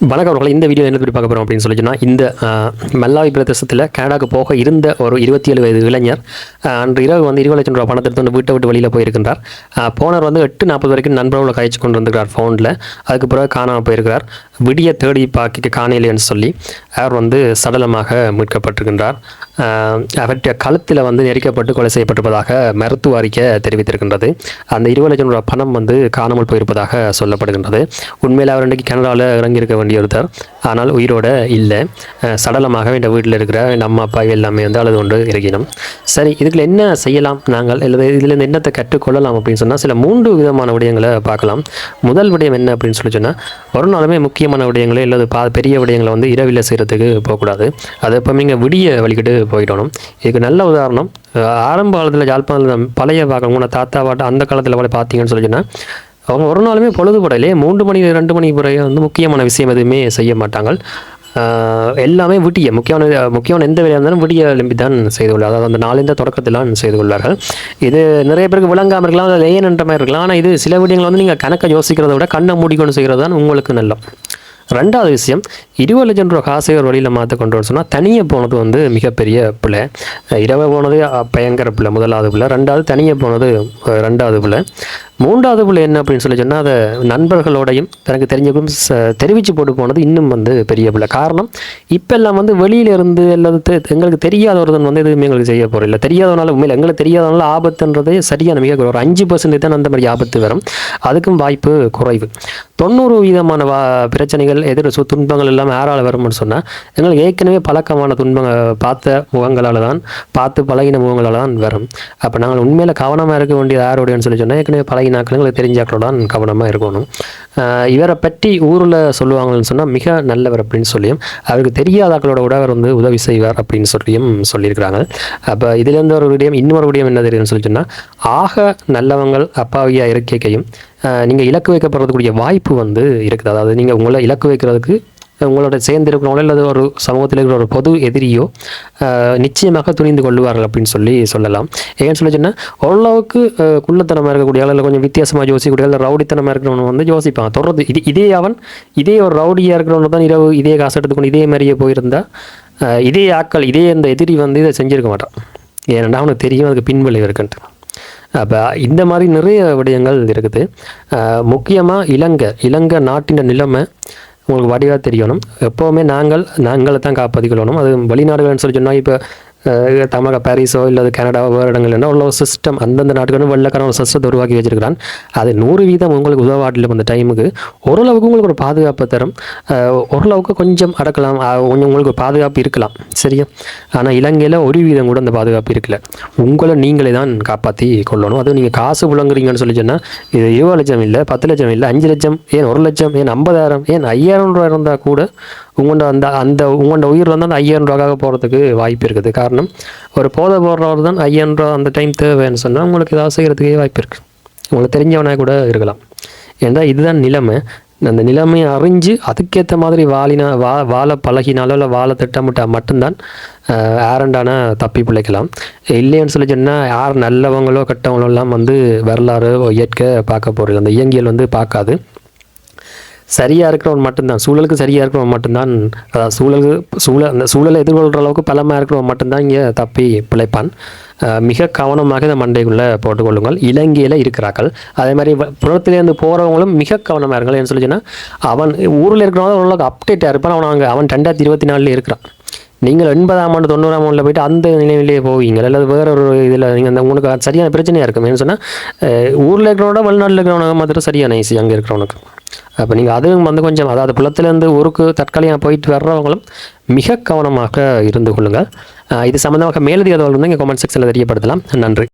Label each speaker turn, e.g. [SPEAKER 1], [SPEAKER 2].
[SPEAKER 1] வணக்கம் அவர்களை இந்த வீடியோ என்ன பற்றி பார்க்க போகிறோம் அப்படின்னு சொல்லி சொன்னால் இந்த மல்லாவி பிரதேசத்தில் கனடாவுக்கு போக இருந்த ஒரு இருபத்தி ஏழு வயது இளைஞர் அன்று இரவு வந்து இருபது லட்சம் ரூபா பணத்தை எடுத்து வந்து வீட்டை விட்டு வெளியில் போயிருக்கின்றார். போனர் வந்து எட்டு நாற்பது வரைக்கும் நண்பர்களை கழிச்சு கொண்டு வந்திருக்கிறார் ஃபோனில் அதுக்கு பிறகு காணாமல் போயிருக்கிறார். விடிய தேடி பார்க்க காணலைன்னு சொல்லி அவர் வந்து சடலமாக மீட்கப்பட்டிருக்கின்றார். அவருடைய கழுத்தில் வந்து நெரிக்கப்பட்டு கொலை செய்யப்பட்டிருப்பதாக மருத்துவ அறிக்கை தெரிவித்திருக்கின்றது. அந்த இருபது லட்சம் ரூபாய் பணம் வந்து காணாமல் போயிருப்பதாக சொல்லப்படுகின்றது. உண்மையில் அவர் இன்றைக்கு கனடாவில் இறங்கியிருக்க வேண்டிய ஒருத்தர். ஆனால் உயிரோட இல்லை. சடலமாக இந்த வீட்டில் இருக்கிற நம்ம அப்பா எல்லாமே வந்து அழுது கொண்டு இருக்கணும் சரி இதுக்குள்ள என்ன செய்யலாம்? நாங்கள் அல்லது இதில் என்னத்தை கற்றுக்கொள்ளலாம் அப்படின்னு சொன்னால் சில மூன்று விதமான விடயங்களை பார்க்கலாம். முதல் விடயம் என்ன அப்படின்னு சொல்லி சொன்னால் ஒரு நாளுமே முக்கியமான விடயங்களை அல்லது பா பெரிய விடயங்களை வந்து இரவில் செய்கிறதுக்கு போகக்கூடாது. அது எப்போ நீங்கள் விடிய வழிகிட்டு போயிடணும் இதுக்கு நல்ல உதாரணம் ஆரம்ப காலத்தில் யாழ்ப்பாணத்தில் பழைய பார்க்கணும் தாத்தா பாட்டை அந்த காலத்தில் கூட பார்த்தீங்கன்னு சொல்லி சொன்னால் அவங்க ஒரு நாளுமே பொழுதுபடலே மூன்று மணி ரெண்டு மணி பிறகு வந்து முக்கியமான விஷயம் எதுவுமே செய்ய மாட்டாங்க. எல்லாமே விட்டிய முக்கியமான முக்கியமான எந்த வேலையாக இருந்தாலும் விடிய எழும்பி தான் செய்து கொள்வார் அதாவது அந்த நாளிந்த தொடக்கத்திலாம் செய்து கொள்வார்கள். இது நிறைய பேருக்கு விளங்காமல் இருக்கலாம் அது என்ற மாதிரி இருக்கலாம். ஆனால் இது சில விடயங்கள் வந்து நீங்கள் கணக்கை யோசிக்கிறத விட கண்ணை மூடிக்கொண்டு செய்கிறது தான் உங்களுக்கு நல்ல ரெண்டாவது விஷயம் இருபது லட்சம் ரூபா காசை ஒரு வழியில் மாற்ற கொண்டு வர சொன்னால் தனியாக போனது வந்து மிகப்பெரிய பிள்ளை இரவு போனது பயங்கர பிள்ளை முதலாவது பிள்ளை ரெண்டாவது தனியாக போனது ரெண்டாவது பிள்ளை மூன்றாவது பிள்ளை என்ன அப்படின்னு சொல்லி சொன்னால் அதை நண்பர்களோடையும் தனக்கு தெரிஞ்சக்கும் தெரிவித்து போட்டு போனது இன்னும் வந்து பெரிய பிள்ளை. காரணம் இப்போல்லாம் வந்து வெளியிலிருந்து அல்லது எங்களுக்கு தெரியாத ஒருத்தன் வந்து எதுவுமே எங்களுக்கு செய்ய போகிறோம் இல்லை தெரியாதவனால உண்மையில் எங்களுக்கு தெரியாதவனால ஆபத்துன்றதே சரியான மிக ஒரு அஞ்சு பர்சன்டேஜ் தான் அந்த மாதிரி ஆபத்து வரும். அதுக்கும் வாய்ப்பு குறைவு. தொண்ணூறு வீதமான வா பிரச்சனைகள் எதிர் சு துன்பங்கள் எல்லாம் யாரால் வரும்னு சொன்னால் எங்களுக்கு ஏற்கனவே பழக்கமான துன்பங்கள் பார்த்த முகங்களால் தான் பார்த்து பழகின முகங்களால் தான் வரும். அப்போ நாங்கள் உண்மையில் கவனமாக இருக்க வேண்டியது யாரோடையன்னு சொல்லி சொன்னால் ஏற்கனவே பழகி எங்களுக்கு தெரிஞ்சாக்களோட தான் கவனமாக இருக்கணும். இவரை பற்றி ஊரில் சொல்லுவாங்கன்னு சொன்னால் மிக நல்லவர் அப்படின்னு சொல்லியும் அவருக்கு தெரியாதாக்களோட கூட அவர் வந்து உதவி செய்வார் அப்படின்னு சொல்லியும் சொல்லியிருக்கிறாங்க. அப்போ இதுலேருந்து ஒரு விடயம் இன்னொரு விடயம் என்ன தெரியும்னு சொல்லி சொன்னால் ஆக நல்லவங்கள் அப்பாவியாக இருக்கையும் நீங்கள் இலக்கு வைக்கப்படுறதுக்குரிய வாய்ப்பு வந்து இருக்குது. அதாவது நீங்கள் உங்களை இலக்கு வைக்கிறதுக்கு உங்களோட சேர்ந்து இருக்கிறவங்களோ அல்லது ஒரு சமூகத்தில் இருக்கிற ஒரு பொது எதிரியோ நிச்சயமாக துணிந்து கொள்வார்கள் அப்படின்னு சொல்லி சொல்லலாம். ஏன்னு சொல்லி சொன்னால் ஓரளவுக்கு குள்ளத்தனமாக இருக்கக்கூடிய இல்லை கொஞ்சம் வித்தியாசமாக யோசிக்கக்கூடிய இல்லை ரவுடித்தனமாக இருக்கிறவன் வந்து யோசிப்பான் தொடர்ந்து இது இதே அவன் இதே ஒரு ரவுடியாக இருக்கிறவன் தான் இரவு இதே காசு எடுத்துக்கொண்டு இதே மாதிரியே போயிருந்தா இதே ஆட்கள் இதே அந்த எதிரி வந்து இதை செஞ்சுருக்க மாட்டான். ஏன்னா அவனுக்கு தெரியும் அதுக்கு பின்விளைவு இருக்குன்ட்டு. அப்போ இந்த மாதிரி நிறைய விடயங்கள் இருக்குது. முக்கியமாக இலங்கை இலங்கை நாட்டின் நிலைமை உங்களுக்கு வடிவாக தெரியணும். எப்போவுமே நாங்கள் நாங்களை தான் காப்பாற்றிக்கொள்ளணும் அது வெளிநாடுகள்னு சொல்லி சொன்னால் இப்போ தமிழக பாரிஸோ இல்லை கனடாவோ வேறு இடங்கள் என்ன உள்ள ஒரு சிஸ்டம் அந்தந்த நாட்டுக்கு வெள்ளக்காரன் ஒரு சிஸ்டத்தை உருவாக்கி வச்சிருக்கிறான் அது நூறு வீதம் உங்களுக்கு உதவாட்டில் அந்த டைமுக்கு ஓரளவுக்கு உங்களுக்கு ஒரு பாதுகாப்பு தரும் ஓரளவுக்கு கொஞ்சம் அடக்கலாம் கொஞ்சம் உங்களுக்கு பாதுகாப்பு இருக்கலாம் சரியா ஆனால் இலங்கையில் ஒரு வீதம் கூட அந்த பாதுகாப்பு இருக்கல உங்களை நீங்களே தான் காப்பாற்றி கொள்ளணும் அதுவும் நீங்கள் காசு புழங்குறீங்கன்னு சொல்லி சொன்னால் இது இருபது லட்சம் இல்லை பத்து லட்சம் இல்லை அஞ்சு லட்சம் ஏன் ஒரு லட்சம் ஏன் ஐம்பதாயிரம் ஏன் ஐயாயிரம் ரூபா இருந்தால் கூட உங்கள்கிட்ட அந்த அந்த உங்களோட உயிர் வந்து அந்த ஐயாயிரம் ரூபாக்காக போகிறதுக்கு வாய்ப்பு இருக்குது. காரணம் ஒரு போதை போடுறவர் தான் ஐயாயிரம் ரூபா அந்த டைம் தேவைன்னு சொன்னால் உங்களுக்கு ஏதாவது செய்கிறதுக்கே வாய்ப்பு இருக்குது உங்களுக்கு தெரிஞ்சவனாக கூட இருக்கலாம். ஏன்னா இதுதான் நிலைமை. அந்த நிலைமையை அறிஞ்சு அதுக்கேற்ற மாதிரி வாழினா வா வாழ பழகினாலோ இல்லை வாழ திட்டமிட்டால் மட்டும்தான் ஆரண்டான தப்பி பிழைக்கலாம். இல்லைன்னு சொல்லி சொன்னால் யார் நல்லவங்களோ கெட்டவங்களோ எல்லாம் வந்து வரலாறு இயற்கை பார்க்க போகிறது அந்த இயங்கியல் வந்து பார்க்காது. சரியாக இருக்கிறவன் மட்டும்தான். சூழலுக்கு சரியாக இருக்கிறவன் மட்டும்தான். அதாவது சூழலுக்கு சூழல் அந்த சூழலை எதிர்கொள்கிற அளவுக்கு பலமாக இருக்கிறவன் மட்டும்தான் இங்கே தப்பி பிழைப்பான். மிக கவனமாக இந்த மண்டைக்குள்ளே போட்டுக்கொள்ளுங்கள். இலங்கையில் இருக்கிறார்கள். அதே மாதிரி புறத்துலேருந்து புறத்திலேருந்து போகிறவங்களும் மிக கவனமாக இருங்கள். என்ன சொல்லி சொன்னால் அவன் ஊரில் இருக்கிறவங்க ஓரளவுக்கு அப்டேட்டாக இருப்பான். அவன் அங்கே அவன் ரெண்டாயிரத்தி இருபத்தி நாலில் இருக்கிறான். நீங்கள் எண்பதாம் ஆண்டு தொண்ணூறாம் ஆண்டில் போயிட்டு அந்த நிலையிலேயே போவீங்க அல்லது வேற ஒரு இதில் நீங்கள் அந்த உங்களுக்கு அது சரியான பிரச்சனையாக இருக்கும். ஏன்னு சொன்னால் ஊரில் இருக்கிறவனோட வெளிநாட்டில் இருக்கிறவனுக்கு மாத்திரம் சரியான ஈஸி அங்கே இருக்கிறவனுக்கு. அப்போ நீங்கள் அதுவும் வந்து கொஞ்சம் அதாவது புலத்திலேருந்து ஊருக்கு தற்காலிகமாக போயிட்டு வர்றவங்களும் மிக கவனமாக இருந்து கொள்ளுங்கள். இது சம்மந்தமாக மேலதிக தகவல் வந்து இங்கே கமெண்ட் செக்ஷனில் தெரியப்படுத்தலாம். நன்றி.